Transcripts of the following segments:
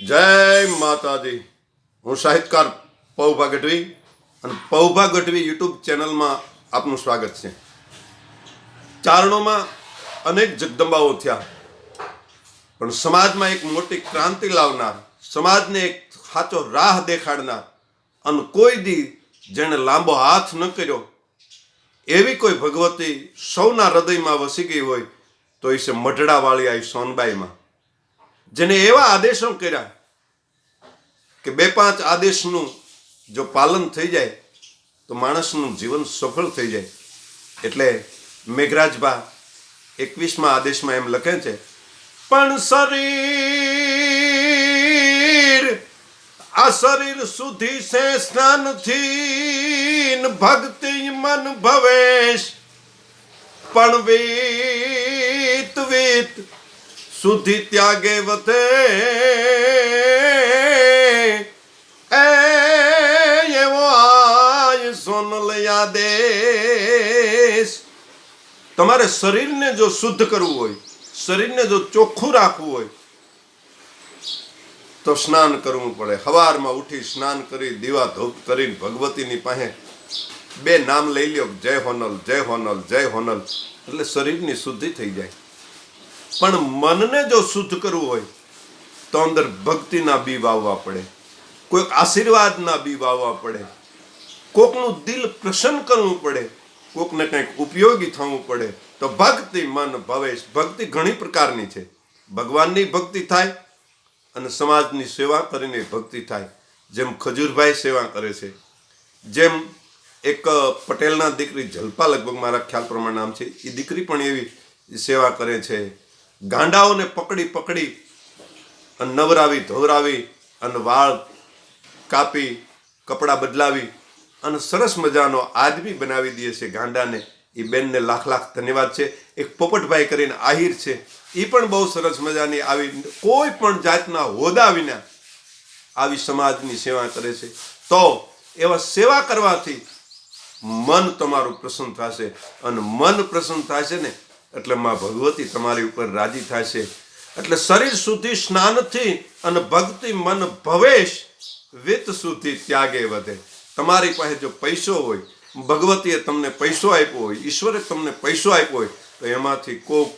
જય માતાજી. હું સાહિત્યકાર પૌભા ગઢવી અને પૌભા ગઢવી યુટ્યુબ ચેનલમાં આપનું સ્વાગત છે. ચારણોમાં અનેક જગદંબાઓ થયા, પણ સમાજમાં એક મોટી ક્રાંતિ લાવનાર, સમાજને એક સાચો રાહ દેખાડનાર અને કોઈ દી જેણે લાંબો હાથ ન કર્યો, એવી કોઈ ભગવતી સૌના હૃદયમાં વસી ગઈ હોય તો એ છે મઢડાવાળી આવી સોનબાઈમાં. જેને એવા આદેશો કર્યા કે બે પાંચ આદેશનું જો પાલન થઈ જાય, તો માણસનું જીવન સફળ થઈ જાય. એટલે મેઘરાજબા એકવીસમાં આદેશમાં એમ લખે છે, પણ શરીર, આ શરીર સુધી સે સ્નાનથી ભક્તિ મન ભવેશ. પણ વીત વીત સુધી ત્યાગે વતે એ એવો આય સોનલ તમારે શરીરને જો શુદ્ધ કરવું હોય, શરીરને જો ચોખ્ખું રાખવું હોય, તો સ્નાન કરવું પડે. સવારમાં ઉઠી સ્નાન કરી, દીવા ધૂપ કરીને ભગવતીની પાસે બે નામ લઈ લ્યો. જય હોનલ જય હોનલ જય હોનલ. એટલે શરીરની શુદ્ધિ થઈ જાય. પણ મનને જો શુદ્ધ કરવું હોય, તો અંદર ભક્તિના બી વાવવા પડે, કોઈક આશીર્વાદના બી વાવવા પડે, કોકનું દિલ પ્રસન્ન કરવું પડે, કોકને કંઈક ઉપયોગી થવું પડે, તો ભક્તિ મન ભવેશ ભક્તિ ઘણી પ્રકારની છે. ભગવાનની ભક્તિ થાય અને સમાજની સેવા કરીને ભક્તિ થાય. જેમ ખજૂરભાઈ સેવા કરે છે, જેમ એક પટેલના દીકરી જલપા લગભગ મારા ખ્યાલ પ્રમાણે નામ છે એ દીકરી પણ એવી સેવા કરે છે. ગાંડાઓને પકડી પકડી અને નવરાવી ધોવરાવી અને વાળ કાપી, કપડાં બદલાવી અને સરસ મજાનો આદમી બનાવી દે છે ગાંડાને. એ બેનને લાખ લાખ ધન્યવાદ છે. એક પોપટભાઈ કરીને આહિર છે. એ પણ બહુ સરસ મજાની આવી કોઈ પણ જાતના હોદા વિના આવી સમાજની સેવા કરે છે. તો એવા સેવા કરવાથી મન તમારું પ્રસન્ન થશે. અને મન પ્રસન્ન થશે ને એટલે માં ભગવતી તમારી ઉપર રાજી થશે. એટલે શરીર સુધી સ્નાનથી અને ભક્તિ મન ભવેશ, વિત સુધી ત્યાગે વધે. તમારી પાસે જો પૈસો હોય, ભગવતીએ તમને પૈસો આપ્યો હોય, ઈશ્વરે તમને પૈસો આપ્યો હોય, તો એમાંથી કોક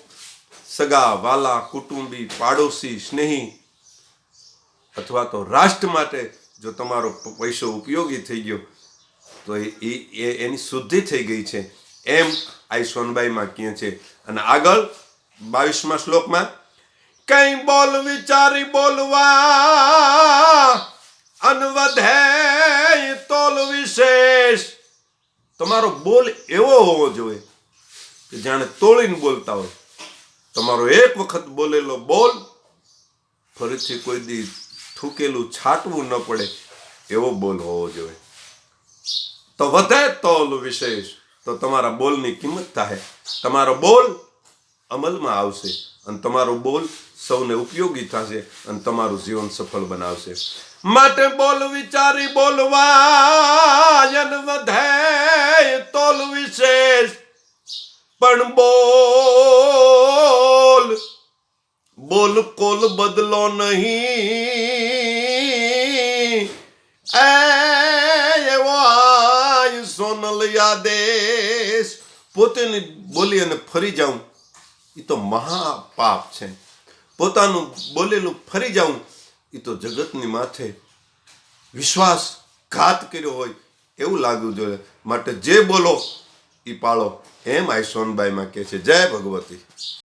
સગા, વાલા, કુટુંબી, પાડોશી, સ્નેહી અથવા તો રાષ્ટ્ર માટે જો તમારો પૈસો ઉપયોગી થઈ ગયો, તો એ એની શુદ્ધિ થઈ ગઈ છે. એમ આઈ સોનબાઈમાં કહે છે અને આગળ બાવીસમાં શ્લોકમાં, કઈ બોલ વિચારી બોલવા અન વધે તોલ વિશેષ. તમારો બોલ એવો હોવો જોઈએ કે જાણે તોડીને બોલતા હોય. તમારો એક વખત બોલેલો બોલ ફરીથી કોઈ દી થૂકેલું, છાંટવું ન પડે એવો બોલ હોવો જોઈએ. તો વધે તોલ વિશેષ. તો તમારા બોલની કિંમત થાય. તમારો બોલ અમલમાં આવશે અને તમારો બોલ સૌને ઉપયોગી થશે અને તમારું જીવન સફળ બનાવશે. માટે બોલ વિચારી બોલવાયન વધે તોલ વિશેષ. પણ બોલ બોલ કોલ બદલો નહીં. એવો આય સોનલ યાદેશ. પોતેની બોલી અને ફરી જાઉં એ તો મહાપાપ છે. પોતાનું બોલેલું ફરી જાઉં એ તો જગતની માથે વિશ્વાસ ઘાત કર્યો હોય એવું લાગવું જોઈએ. માટે જે બોલો એ પાળો. એમ આઈ સોનબાઈમાં કહે છે, જય ભગવતી.